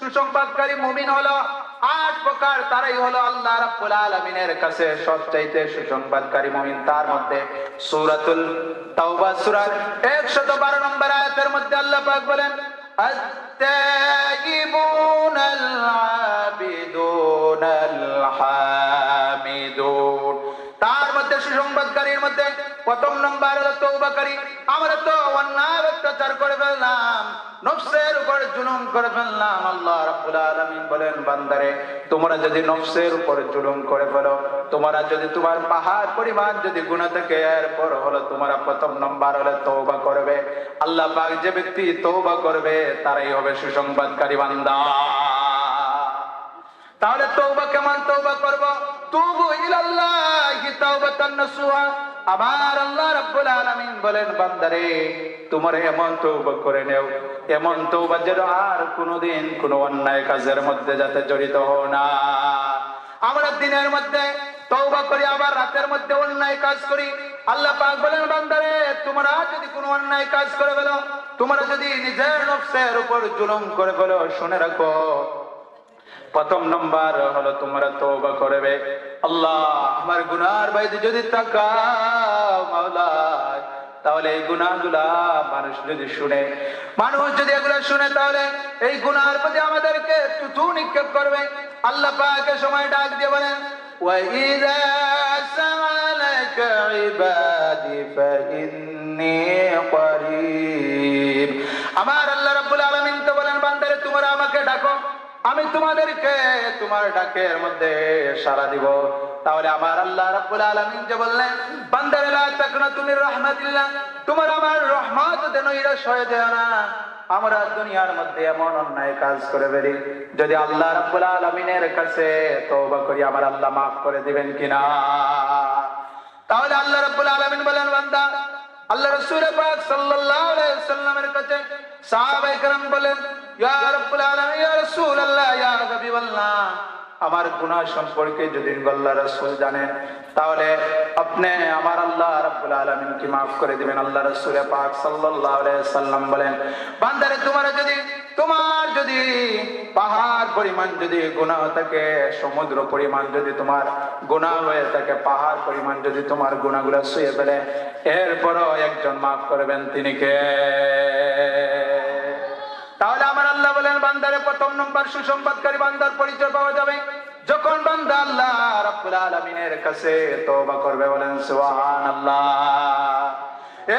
সুসংবাদকারী মুমিন হলো আট প্রকার, তারাই হলো আল্লাহ রাব্বুল আলামিনের কাছে সবচাইতে সুসংবাদকারী মুমিন। তার মধ্যে সূরাতুল তাওবা সূরার 112 নম্বর আয়াতের মধ্যে আল্লাহ পাক বলেন আত-তাগিবুনাল আবিদুনাল হা তার মধ্যে সুসংবাদকারীর মধ্যে প্রথম নম্বর হলো তৌবাকারী আমরা তো অন্যায় অত্যাচার করে ফেললাম, নফসের উপর জুলুম করে ফেললাম। আল্লাহ রাব্বুল আলামিন বলেন, বান্দারে, তোমরা যদি নফসের উপর জুলুম করে ফেলো, তোমরা যদি তোমার পাহাড় পরিমাণ যদি হলো তোমরা প্রথম নম্বর হলো তওবা করবে। আল্লাহ পাক যে ব্যক্তি তওবা করবে, তারাই হবে সুসংবাদকারী বান্দা। তাহলে তৌবা কেমন তৌবা করব? আমার দিনের মধ্যে তৌবা করি, আবার রাতের মধ্যে অন্যায় কাজ করি। আল্লাহ পাক বলেন, বান্দারে, তোমরা যদি কোনো অন্যায় কাজ করে ফেলো, তোমরা যদি নিজের নফসের উপর জুলুম করে ফেলো, শুনে রাখো। প্রথম নম্বর হলো তোমরা তওবা করবে আল্লাহ আমার গুনার বাইরে যদি তাকাও মাওলা তাহলে এই গুনাহগুলা মানুষ যদি শুনে মানুষ যদি এগুলো শুনে তাহলে এই গুনার প্রতি আমাদেরকে তুতু নিক্ষেপ করবে আল্লাহ পাকে সময় ডাক দিয়ে বলেন وَإِذَا سَأَلَكَ عِبَادِي فَإِنِّي قَرِيبٌ আমার আল্লাহ রাব্বুল আলামিন তো বলেন বান্দারে তোমরা আমাকে ডাকো আমি তোমাদেরকে তোমার ডাকের মধ্যে সারা দিব তাহলে আমার আল্লাহ রাব্বুল আলামিন যে বললেন বান্দারে লা তাকনা তুমি রাহমাতিল্লাহ তোমার আমার রহমত দেন নিরাশ হয়ে যায় না আমরা দুনিয়ার মধ্যে এমন অন্যায় কাজ করে বেরি যদি আল্লাহ রাব্বুল আলামিনের কাছে তওবা করি আমার আল্লাহ মাফ করে দিবেন কিনা তাহলে আল্লাহ রাব্বুল আলামিন বলেন বান্দা আল্লাহ রাসূল পাক সাল্লাল্লাহু আলাইহি ওয়াসাল্লামের কাছে সাহাবায়ে کرام বলেন আমার গুনাহ সম্পর্কে যদি আল্লাহ রাসূল জানেন তাহলে আপনি আমার আল্লাহ রাব্বুল আলামিন কি maaf করে দিবেন। আল্লাহ রাসূল পাক সাল্লাম বলেন, বান্দারে, তোমার যদি তোমার যদি পাহাড় পরিমাণ যদি গুনাহ থাকে, সমুদ্র পরিমাণ যদি তোমার গুনাহ হয়ে থাকে, পাহাড় পরিমাণ যদি তোমার গুনাহগুলো শুয়ে ফেলে, এরপরও একজন মাফ করবেন, তিনি কে? আমার আল্লাহ বলেন, বান্দারে প্রথম নম্বর সুসংবাদকারী বান্দার পরিচয় পাওয়া যাবে। যখন বান্দা আল্লাহ রাব্বুল আলামিনের কাছে তওবা করবে, বলেন, সুবহানাল্লাহ।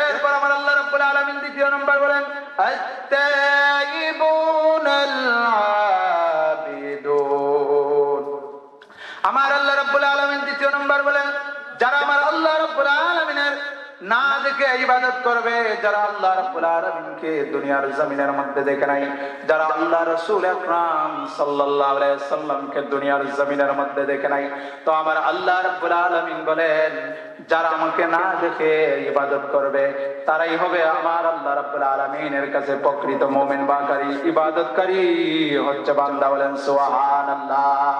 এরপর আমার আল্লাহ রাব্বুল আলামিন দ্বিতীয় নম্বর বলেন, আত-তাইবুনাল আবিদুন। আমার আল্লাহ রাব্বুল আলামিন দ্বিতীয় নম্বর বলেন, যারা আমার আল্লাহ রাব্বুল আলামিনের না দেখে ইবাদত করবে যারা আল্লাহ রাব্বুল আলামিনকে দুনিয়ার জমিনের মধ্যে দেখে নাই, যারা আল্লাহ রাসূল আকরাম সাল্লাল্লাহু আলাইহি সাল্লামকে দুনিয়ার জমিনের মধ্যে দেখে নাই। তো আমার আল্লাহ রাব্বুল আলামিন বলেন, যারা আমাকে না দেখে ইবাদত করবে, তারাই হবে আমার আল্লাহ রাব্বুল আলামিনের কাছে প্রকৃত মুমিন বাকারী ইবাদতকারী হচ্ছে বান্দা বলেন, সুবহানাল্লাহ।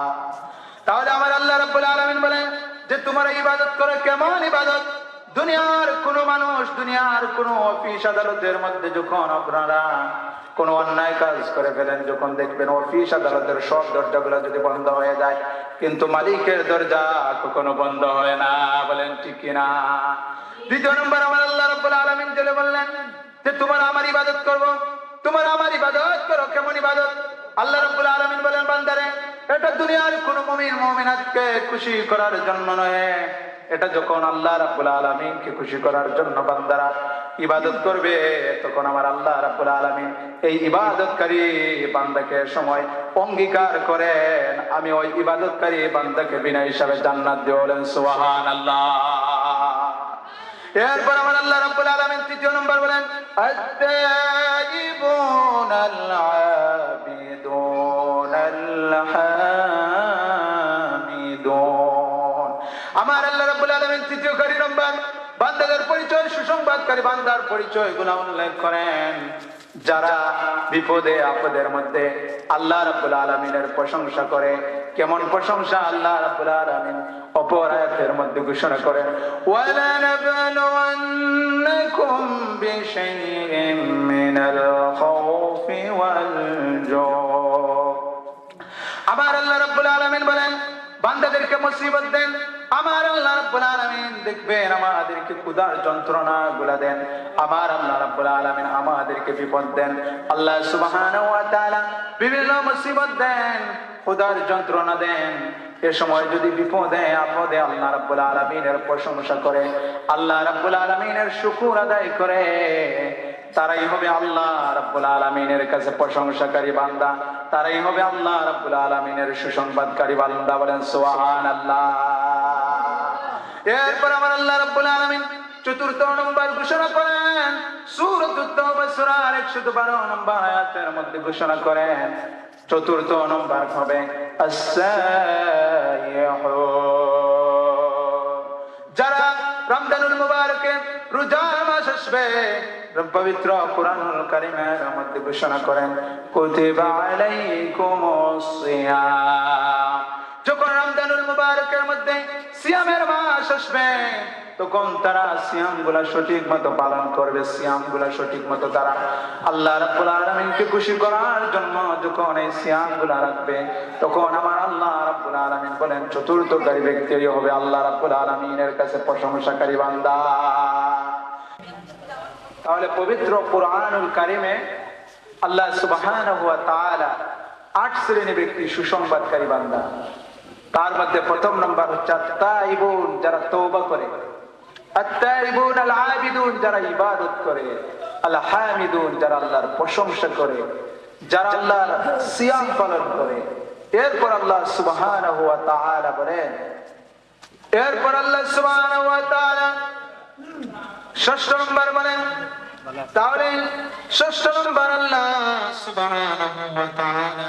তাহলে আমার আল্লাহ রাব্বুল আলামিন বলেন, যে তোমরা ইবাদত করো কেমন ইবাদত? দুনিয়ার কোন মানুষ, দুনিয়ার কোন অফিস আদালতের মধ্যে যখন আপনারা কোন অন্যায় কাজ করে ফেলেন, যখন দেখবেন অফিস আদালতের সব দরজাগুলো যদি বন্ধ হয়ে যায়, কিন্তু মালিকের দরজা কখনো বন্ধ হয় না, বলেন ঠিক কিনা? দ্বিতীয় নম্বর, আমার আল্লাহ রাব্বুল আলামিন চলে বললেন যে, তোমার আমার ইবাদত করব। তোমার আমার ইবাদত করো, কেমন ইবাদত? আল্লাহ রাব্বুল আলামিন বলেন, বান্দারে, এটা দুনিয়ার কোন মুমিন, মুমিনাতকে খুশি করার জন্য নয়। এটা যখন আল্লাহ রাব্বুল আলামিনকে খুশি করার জন্য বান্দারা ইবাদত করবে, তখন আমার আল্লাহ রাব্বুল আলামিন এই ইবাদতকারী বান্দাকে সময় অঙ্গীকার করেন। আমি ওই ইবাদতকারী বান্দাকে বিনা হিসাবে জান্নাত দিয়ে বলেন, সুবহানাল্লাহ। এরপর আমার আল্লাহ রাব্বুল আলামিন তৃতীয় নম্বর বলেন আবিদুনাল হামিদুন আলামিন তৃতীয় কারি নম্বর। বান্দাদের পরিচয়, সুসংবাদকারী বান্দার পরিচয়গুলা উল্লেখ করেন। যারা বিপদে, আপদের মধ্যে আল্লাহ রাব্বুল আলামিনের প্রশংসা করে, কেমন প্রশংসা আল্লাহ রাব্বুল আলামিন অপর মধ্যে ঘোষণা করেন জুউ। আমার আল্লাহ রাব্বুল আলামিন বলেন, বান্দাদেরকে মুসিবত দেন আমার আল্লাহ রাব্বুল আলামিন দেখবেন আমাদেরকে ক্ষুধার যন্ত্রণা গুলা দেন। আমার আল্লাহ রাব্বুল আলামিন আমাদেরকে বিপদ দেন। আল্লাহ সুবহানাহু ওয়া তাআলা বিভিন্ন মুসিবত দেন, ক্ষুধার যন্ত্রণা দেন। এ সময় যদি বিপদে, আপদে আল্লাহ রাব্বুল আলামিনের প্রশংসা করে, আল্লাহ রাব্বুল আলামিনের শুকর আদায় করে, তারাই হবে আল্লাহ রাব্বুল আলামিনের কাছে প্রশংসাকারী বান্দা। তারাই হবে আল্লাহ রাব্বুল আলামিনের সুসংবাদকারী বান্দা বলেন, সুবহানাল্লাহ। এরপর আমার আল্লাহ রাব্বুল আলামিন চতুর্থ নম্বর ঘোষণা করেন। সূরাত তাওবা সূরার 112 নম্বর আয়াতের মধ্যে ঘোষণা করেন। চতুর্থ নম্বর হবে যারা রমজানুল মুবারকে রোজার মাস আসবে পবিত্র কুরআনুল কারীমের মধ্যে ঘোষণা করেন, কুতিবা আলাইকুমুস সিয়াম মুবারকের মধ্যে সিয়ামের মাস আসবে। তখন তারা সিয়ামগুলা সঠিক মতো পালন করবে সিয়ামগুলা সঠিক মতো তারা আল্লাহ রাব্বুল আলামিনকে খুশি করার জন্য যখন এই সিয়ামগুলা রাখবে, তখন আমার আল্লাহ রাব্বুল আলামিন বলেন, চতুর্থকারী ব্যক্তি হবে আল্লাহ রাব্বুল আলামিনের কাছে প্রশংসাকারী বান্দা। তাহলে পবিত্র কোরআনুল কারিমে আল্লাহ তাআলা আট শ্রেণি ব্যক্তি সুসংবাদকারী বান্দা। তার মধ্যে প্রথম নম্বর হচ্ছে আত্তাইবুন, যারা তওবা করে। আবিদুন যারা ইবাদত করে। আল হামিদুন যারা আল্লাহর প্রশংসা করে। যারা আল্লাহর সিয়াম পালন করে। এরপর আল্লাহ সুবহানাহু ওয়া তাআলা বলেন, এরপর আল্লাহ সুবহানাহু ওয়া তাআলা ষষ্ঠ নম্বর বলেন, তাহলে ষষ্ঠ নম্বর আল্লাহ সুবহানাহু ওয়া তাআলা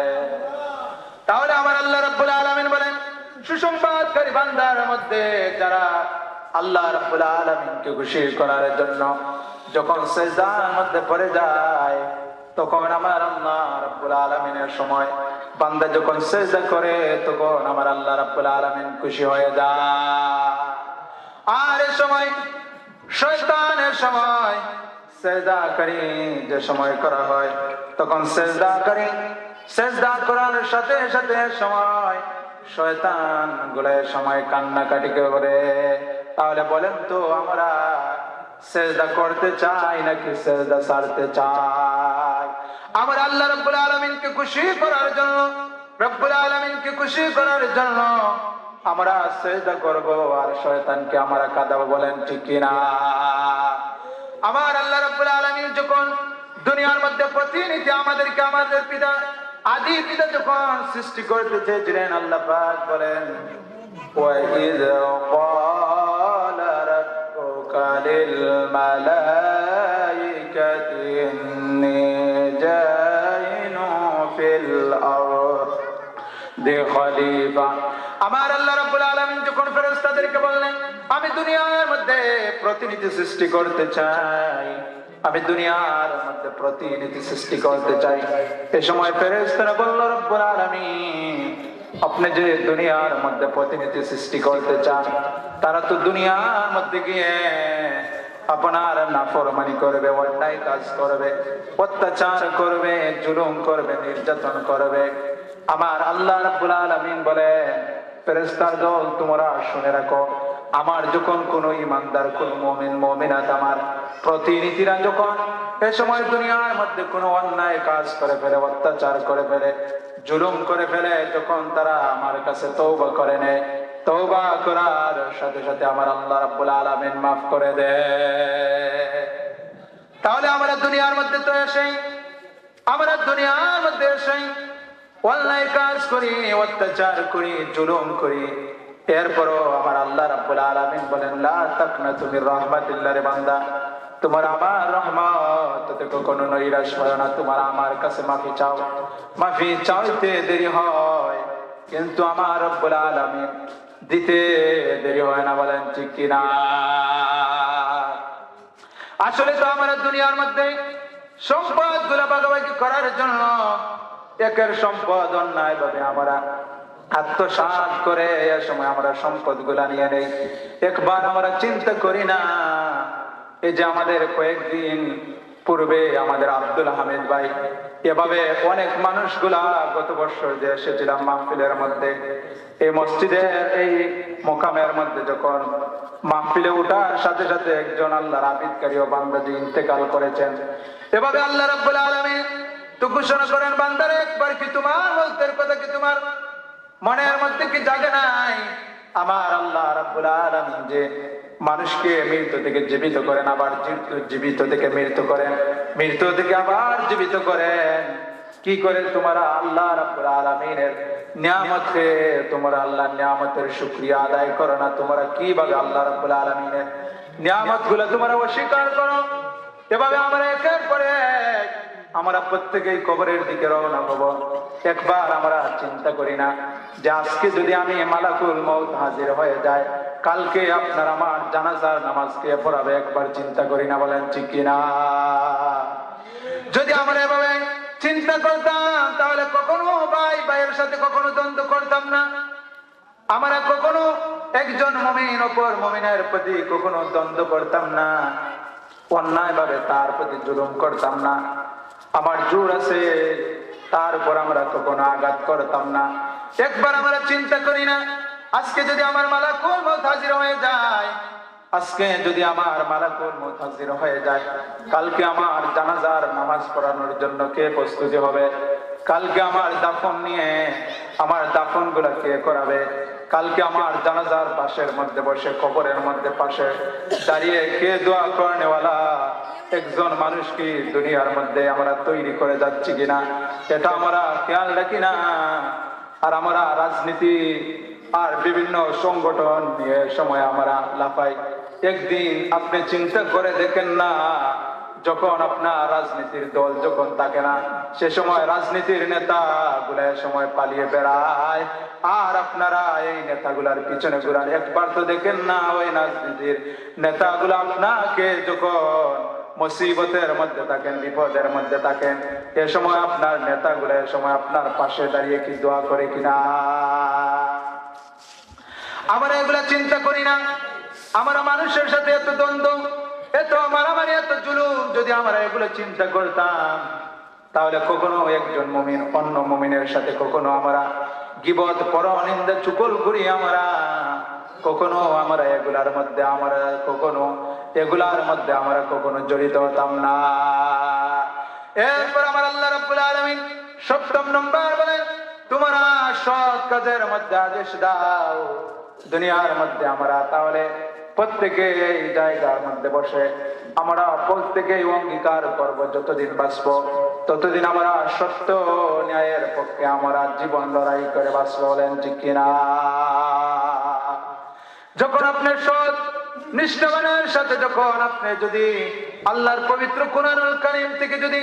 আল্লাহ রাব্বুল আলামিন বলেন, সুসংবাদকারী বান্দার মধ্যে যারা আল্লাহ রাব্বুল আলামিনকে খুশি করার জন্য যখন সেজদার মধ্যে পড়ে যায়, তখন আমার আল্লাহ রাব্বুল আলামিনের সময় বান্দা যখন করে, তখন আমার আল্লাহ খুশি হয়ে আর সময় সময় করি যে সময় করা হয়, তখন সেজদা করি সেজদা করার সাথে সাথে সময়, শয়তানগুলো সময় কান্নাকাটি করে। তাহলে বলেন তো, আমরা সেজদা করতে চাই নাকি সেজদা ছাড়তে চাই? আমার আল্লাহ রব্বুল আলমিনকে খুশি করার জন্য, রব্বুল আলমিনকে খুশি করার জন্য আমরা সেজদা করব আর শয়তানকে আমরা কাঁদাবো বলেন ঠিক কিনা? আমার আল্লাহ রব্বুল আলমিন যখন দুনিয়ার মধ্যে প্রতিনিধি আমাদেরকে, আমাদের পিতা আদি পিতা যখন সৃষ্টি করতে চেয়েছিলেন আল্লাহ পাক বলেন وَإِذْ قَالَ رَبُّكَ لِلْمَلَائِكَةِ إِنِّي جَاعِلٌ فِي الْأَرْضِ খলিফা আমার আল্লাহ রাব্বুল আলামিন যখন ফেরেশতাদেরকে বললেন আমি দুনিয়ার মধ্যে প্রতিনিধি সৃষ্টি করতে চাই আমি দুনিয়ার মধ্যে প্রতিনিধি সৃষ্টি করতে চাই। এ সময় ফেরেশতারা বলল, রব্বুল আলামিন, আপনি যে দুনিয়ার মধ্যে প্রতিনিধি সৃষ্টি করতে চান, তারা তো দুনিয়ার মধ্যে গিয়ে আপনার নাফরমানি করবে, অন্যায় কাজ করবে, অত্যাচার করবে, জুলুম করবে, নির্যাতন করবে। আমার আল্লাহ রাব্বুল আলামিন বলে ফেরেশতার দল, তোমরা শুনে রাখো আমার যখন কোন ইমানদার, কোন মুমিন, মুমিনাত আমার প্রতিনিধিরা যখন এ সময় দুনিয়ার মধ্যে কোনো অন্যায় কাজ করে ফেলে, অত্যাচার করে ফেলে, জুলুম করে ফেলে, যখন তারা আমার কাছে তৌবা করে নেয় তৌবা করার সাথে সাথে আমার আল্লাহ রাব্বুল আলামিন মাফ করে দেয় তাহলে আমরা দুনিয়ার মধ্যে তো এসেই, আমরা দুনিয়ার মধ্যে এসেই অন্যায় কাজ করি, অত্যাচার করি, জুলুম করি এরপরও আমার আল্লাহ রাব্বুল আলামিন বলেন, লা তাকনাতু মির রাহমাতিল্লাহ রে বান্দা, তোমার আমার রহমত থেকে কোনো নৈরাশ হয় না। তোমার আমার কাছে মাফি চাও। মাফি চাইতে দেরি হয়, কিন্তু আমার রব্বুল আলামিন দিতে দেরি হয় না বলেন, ঠিক কিনা? আসলে তো আমরা দুনিয়ার মধ্যে সম্পদগুলা ভাগাভাগি করার জন্য একের সম্পদ অন্যায় ভাবে আমরা আত্মসাৎ করে এ সময় আমরা সম্পদগুলা নিয়ে নেই। একবার আমরা চিন্তা করি না, এই যে আমাদের কয়েকদিন পূর্বে আমাদের আব্দুল হামিদ ভাই, এভাবে অনেক মানুষগুলা গত বছর যে এসেছিলাম মাহফিলের মধ্যে, এই মসজিদের এই মোকামের মধ্যে যখন মাহফিলে উঠার সাথে সাথে একজন আল্লাহর আবিদকারী ও বান্দাজি ইন্তেকাল করেছেন। এভাবে আল্লাহ রাব্বুল আলামিন তো ঘোষণা করেন, বান্দারে একবার কি তোমার বলতে কথা কি তোমার? মনের মধ্যে কি জাগে নাই? আমার আল্লাহ রাব্বুল আলামিন যে মানুষকে মৃত্যু থেকে জীবিত করেন, আবার জীবিত- থেকে মৃত্যু করেন, মৃত্যু থেকে আবার জীবিত করেন, কি করে তোমরা আল্লাহ রাব্বুল আলামিনের নিয়ামতকে তোমরা আল্লাহর নিয়ামতের শুকরিয়া আদায় করো না, তোমরা কীভাবে আল্লাহ রাব্বুল আলামিনের নিয়ামতগুলো তোমরা অস্বীকার করো? এভাবে আমরা একের পরে আমরা প্রত্যেকেই কবরের দিকে রওনা হব। একবার আমরা চিন্তা করি না যে আজকে যদি আমি মালাকুল মৌত হাজির হয়ে যায় কালকে আপনার আমার জানাজার নামাজকে পড়াবে, একবার চিন্তা করি না বলেন, ঠিক কিনা যদি আমরা এভাবে চিন্তা করতাম, তাহলে কখনো ভাই ভাইয়ের সাথে কখনো দ্বন্দ্ব করতাম না। আমরা কখনো একজন মমিন, অপর মমিনের প্রতি কখনো দ্বন্দ্ব করতাম না। অন্যায় ভাবে তার প্রতি জুলুম করতাম না। আমার জোর আছে, তার উপর আমরা কখনো আঘাত করতাম না। একবার আমরা চিন্তা করি না, আজকে যদি আমার মালাকুল মত হাজির হয়ে যায়, আজকে যদি আমার মালাকুল মত হাজির হয়ে যায়, কালকে আমার জানাজার নামাজ পড়ানোর জন্য কে প্রস্তুতি হবে? কালকে আমার দাফন নিয়ে, আমার দাফনগুলা কে করাবে? কালকে আমার জানাজার পাশের মধ্যে বসে, কবরের মধ্যে পাশে দাঁড়িয়ে কে দোয়া করেনেওয়ালা? একজন মানুষ কি দুনিয়ার মধ্যে আমরা তৈরি করে যাচ্ছি কিনা, এটা আমরা খেয়াল রাখি না। আর আমরা রাজনীতি আর বিভিন্ন সংগঠন নিয়ে সময় আমরা লাফাই। একদিন আপনি চিন্তা করে দেখেন না, যখন আপনার রাজনীতির দল যখন থাকে না, সে সময় রাজনীতির নেতা গুলা সময় পালিয়ে বেড়ায়। আর আপনারা এই নেতাগুলার পিছনে ঘুরান। একবার তো দেখেন না ওই রাজনীতির নেতাগুলো আপনাকে যখন মুসিবতের মধ্যে থাকেন, বিপদের মধ্যে থাকেন। এ সময় আপনার নেতাগুলো, এ সময় আপনার পাশে দাঁড়িয়ে কি দোয়া করে কিনা? আমরা এগুলা চিন্তা করি না। আমরা মানুষের সাথে এত দ্বন্দ্ব, এত মারামারি, এত জুলুম, যদি আমরা এগুলো চিন্তা করতাম, তাহলে কখনো একজন মমিন, অন্য মমিনের সাথে কখনো আমরা গিবত পর নিন্দা চুকল করি আমরা। কখনো আমরা এগুলার মধ্যে আমরা, কখনো এগুলার মধ্যে আমরা কখনো জড়িত হতাম না। এরপর আমার আল্লাহ রাব্বুল আলামিন সপ্তম নম্বর বলেন তোমরা সৎ কাজের মধ্যে আদেশ দাও। দুনিয়ার মধ্যে আমরা তাহলে প্রত্যেকে এই জায়গার মধ্যে বসে, আমরা প্রত্যেকেই অঙ্গীকার করব, যতদিন বাঁচব। ততদিন আমরা সত্য ন্যায়ের পক্ষে আমরা জীবন লড়াই করে বাঁচবো বলেন ঠিক কিনা? যখন আপনার সৎ, নিষ্ঠাবানের সাথে যখন আপনি যদি আল্লাহর পবিত্র কোরআনুল কারিম থেকে যদি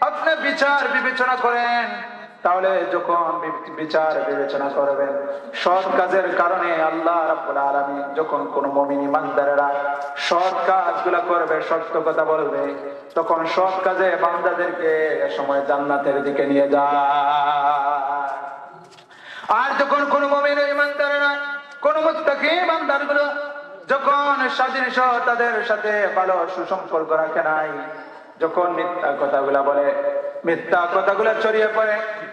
আপনি বিচার বিবেচনা করেন তাহলে যখন বিচার, বিবেচনা করবেন, সৎ কাজের কারণে আল্লাহ রাব্বুল আলামিন যখন কোন মুমিন ইমানদারেরা সৎ কাজগুলা করবে, সত্য কথা বলবে, তখন সৎ কাজে বান্দাদেরকে সময় জান্নাতের দিকে নিয়ে যায়। আর যখন কোন মোমেন ইমানদারেরা, কোন মুত্তাকি বান্দারগুলো যখন স্বাধীন সহ তাদের সাথে ভালো সুসম্পর্ক রাখে নাই, যখন মিথ্যা কথাগুলা বলে, মিথ্যা কথাগুলা ছড়িয়ে পড়ে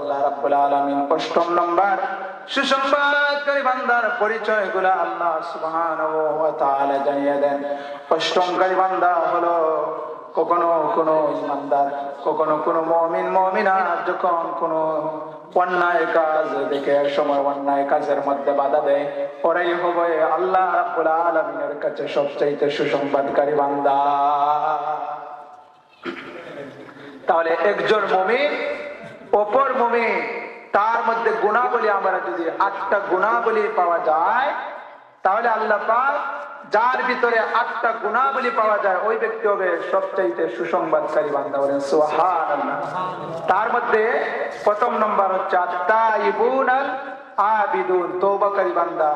আল্লাহ রাব্বুল আলামিন অষ্টম নম্বর সুসংবাদকারী বান্দার বান্দা মধ্যে বাধা দেয়, ওরাই হবে আল্লাহ রাব্বুল আলামিনের কাছে সবচাইতে সুসংবাদকারী বান্দা। তাহলে একজন মুমিন অপর মুমিন তার মধ্যে গুণাবলী আমরা যদি আটটা গুণাবলী পাওয়া যায়, তাহলে আল্লাহ যার ভিতরে আটটা গুণাবলী পাওয়া যায়, ওই ব্যক্তি হবে সবচাইতে সুসংবাদকারী সুবহানাল্লাহ। তার মধ্যে প্রথম নম্বর হচ্ছে আত্মা ইবুনাল আবিদুন তৌবাকারী বান্দা,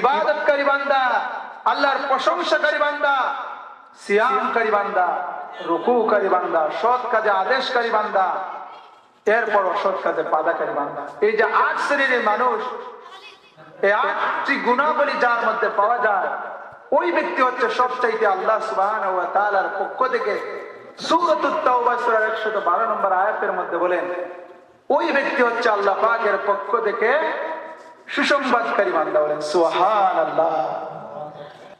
ইবাদতকারী বান্দা, আল্লাহর প্রশংসাকারী বান্দা, সিয়ামকারী বান্দা, রুকুকারী বান্দা, সৎ কাজে আদেশকারী বান্দা এরপর অসৎ কাজে বাধাকারী বান্দা এই যে আট শ্রেণির মানুষ আটটি গুণাবলী যার মধ্যে পাওয়া যায়, ওই ব্যক্তি হচ্ছে সবচাইতে আল্লাহ সুবহানাহু ওয়া পক্ষ থেকে সূরার 112 নম্বর আয়াতের মধ্যে বলেন, ওই ব্যক্তি হচ্ছে আল্লাহ পাকের পক্ষ থেকে সুসংবাদকারী বান্দা বলেন, সুবহানাল্লাহ।